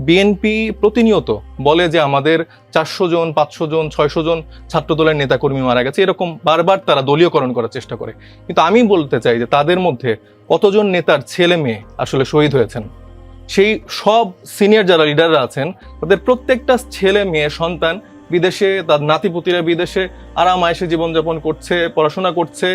BNP প্রতিনিয়ত বলে যে আমাদের চারশো জন, পাঁচশো জন, ছয়শো জন ছাত্রদলের নেতাকর্মী মারা গেছে। এরকম বারবার তারা দলীয়করণ করার চেষ্টা করে। কিন্তু আমি বলতে চাই যে তাদের মধ্যে কতজন নেতার ছেলে মেয়ে আসলে শহীদ হয়েছেন? সেই সব সিনিয়র যারা লিডাররা আছেন, তাদের প্রত্যেকটা ছেলে মেয়ে, সন্তান বিদেশে, তার নাতিপুতিরা বিদেশে আরাম আয়েসে জীবনযাপন করছে, পড়াশোনা করছে,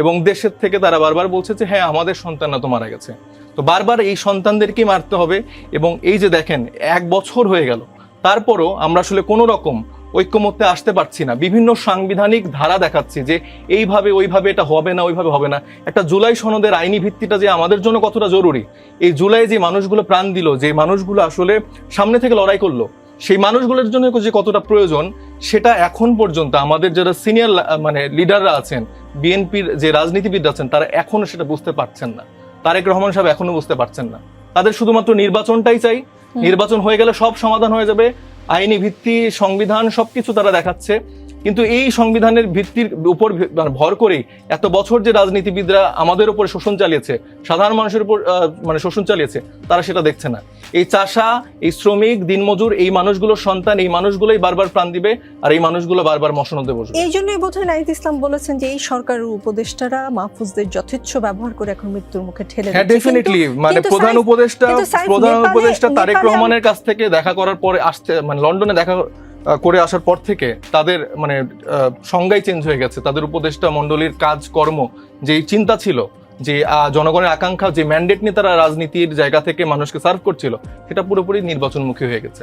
এবং দেশের থেকে তারা বারবার বলছে যে হ্যাঁ আমাদের সন্তানরা তো মারা গেছে। তো বারবার এই সন্তানদেরকেই মারতে হবে, এবং এই যে দেখেন, এক বছর হয়ে গেল। তারপরও আমরা আসলে কোনো রকম ঐক্যমত্যে আসতে পারছি না। বিভিন্ন সাংবিধানিক ধারা দেখাচ্ছি যে, এইভাবে, ওইভাবে এটা হবে না, ওইভাবে হবে না। একটা জুলাই সনদের আইনি ভিত্তিটা যে আমাদের জন্য কতটা জরুরি, এই জুলাই যে মানুষগুলো প্রাণ দিল, যে মানুষগুলো আসলে সামনে থেকে লড়াই করল সেই মানুষগুলোর জন্য যে কতটা প্রয়োজন সেটা এখন পর্যন্ত আমাদের যারা সিনিয়র মানে লিডাররা আছেন বিএনপির যে রাজনীতিবিদ আছেন তারা এখনও সেটা বুঝতে পারছেন না। তারেক রহমান সাহেব এখনও বুঝতে পারছেন না। তাদের শুধুমাত্র নির্বাচনটাই চাই। নির্বাচন হয়ে গেলে সব সমাধান হয়ে যাবে। আইনি ভিত্তি সংবিধান সবকিছু তারা দেখাচ্ছে। কিন্তু এই সংবিধানের ভিত্তির উপর মানে ভর করে এত বছর যে রাজনীতিবিদরা আমাদের উপর শোষণ চালিয়েছে সাধারণ মানুষের উপর মানে শোষণ চালিয়েছে তারা সেটা দেখছে না। এই চাষা এই শ্রমিক দিনমজুর এই মানুষগুলোর সন্তান এই মানুষগুলোই বারবার প্রাণ দিবে আর এই মানুষগুলো বারবার মশনদে বসবে। এই জন্যই বোধহয় নাহিদ ইসলাম বলেছেন যে এই সরকারের উপদেষ্টারা মাহফুজদের যথেচ্ছ ব্যবহার করে এখন মৃত্যুর মুখে ঠেলে হ্যাঁ ডেফিনেটলি মানে প্রধান উপদেষ্টা প্রধান উপদেষ্টা তারেক রহমানের কাছ থেকে দেখা করার পরে আসতে মানে লন্ডনে দেখা করে আসার পর থেকে তাদের মানে সংজ্ঞাই চেঞ্জ হয়ে গেছে। তাদের উপদেষ্টা মণ্ডলীর কাজকর্ম যে চিন্তা ছিল, যে জনগণের আকাঙ্ক্ষা, যে ম্যান্ডেট নিয়ে তারা রাজনীতির জায়গা থেকে মানুষকে সার্ভ করছিল, সেটা পুরোপুরি নির্বাচনমুখী হয়ে গেছে।